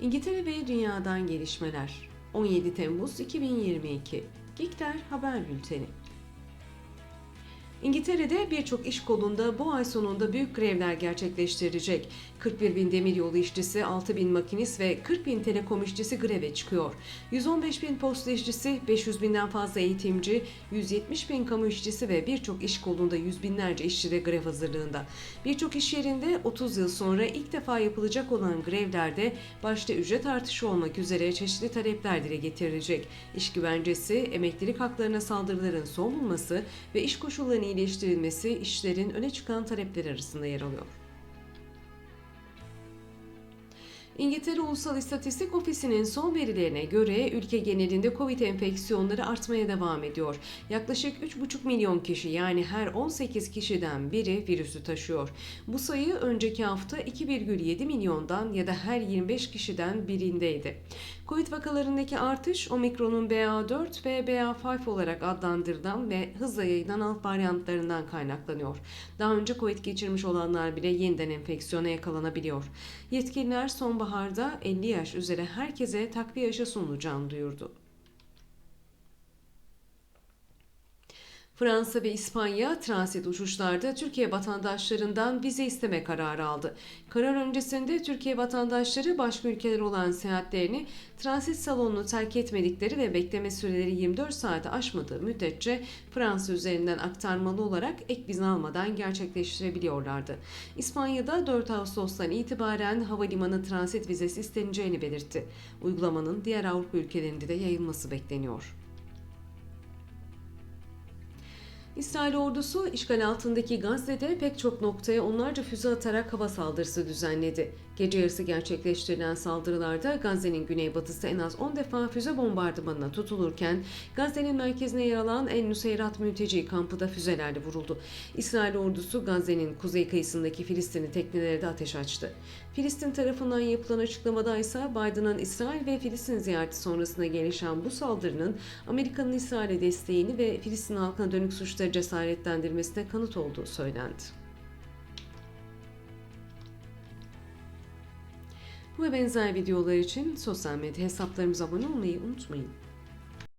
İngiltere ve Dünya'dan gelişmeler. 17 Temmuz 2022 Gikter Haber Bülteni İngiltere'de birçok iş kolunda bu ay sonunda büyük grevler gerçekleştirecek. 41 bin demiryolu işçisi, 6 bin makinist ve 40 bin telekom işçisi greve çıkıyor. 115 bin posta işçisi, 500 binden fazla eğitimci, 170 bin kamu işçisi ve birçok iş kolunda yüz binlerce işçi de grev hazırlığında. Birçok iş yerinde 30 yıl sonra ilk defa yapılacak olan grevlerde başta ücret artışı olmak üzere çeşitli talepler dile getirilecek. İş güvencesi, emeklilik haklarına saldırıların son bulması ve iş koşullarının iyileştirilmesi işlerin öne çıkan talepleri arasında yer alıyor. İngiltere Ulusal İstatistik Ofisi'nin son verilerine göre ülke genelinde Covid enfeksiyonları artmaya devam ediyor. Yaklaşık 3,5 milyon kişi yani her 18 kişiden biri virüsü taşıyor. Bu sayı önceki hafta 2,7 milyondan ya da her 25 kişiden birindeydi. Covid vakalarındaki artış omikronun BA4 ve BA5 olarak adlandırılan ve hızla yayılan alt varyantlarından kaynaklanıyor. Daha önce Covid geçirmiş olanlar bile yeniden enfeksiyona yakalanabiliyor. Yetkililer sonbaharda 50 yaş üzeri herkese takviye aşı sunulacağını duyurdu. Fransa ve İspanya transit uçuşlarda Türkiye vatandaşlarından vize isteme kararı aldı. Karar öncesinde Türkiye vatandaşları başka ülkeler olan seyahatlerini transit salonunu terk etmedikleri ve bekleme süreleri 24 saate aşmadığı müddetçe Fransa üzerinden aktarmalı olarak ek vize almadan gerçekleştirebiliyorlardı. İspanya'da 4 Ağustos'tan itibaren havalimanı transit vizesi isteneceğini belirtti. Uygulamanın diğer Avrupa ülkelerinde de yayılması bekleniyor. İsrail ordusu işgal altındaki Gazze'de pek çok noktaya onlarca füze atarak hava saldırısı düzenledi. Gece yarısı gerçekleştirilen saldırılarda Gazze'nin güneybatısı en az 10 defa füze bombardımanına tutulurken Gazze'nin merkezine yer alan El Nuseyrat mülteci kampı da füzelerle vuruldu. İsrail ordusu Gazze'nin kuzey kıyısındaki Filistinli teknelere de ateş açtı. Filistin tarafından yapılan açıklamada ise Biden'ın İsrail ve Filistin ziyareti sonrasında gelişen bu saldırının Amerika'nın İsrail'e desteğini ve Filistin halkına dönük suçları cesaretlendirmesine kanıt olduğu söylendi. Bu ve benzer videolar için sosyal medya hesaplarımıza abone olmayı unutmayın.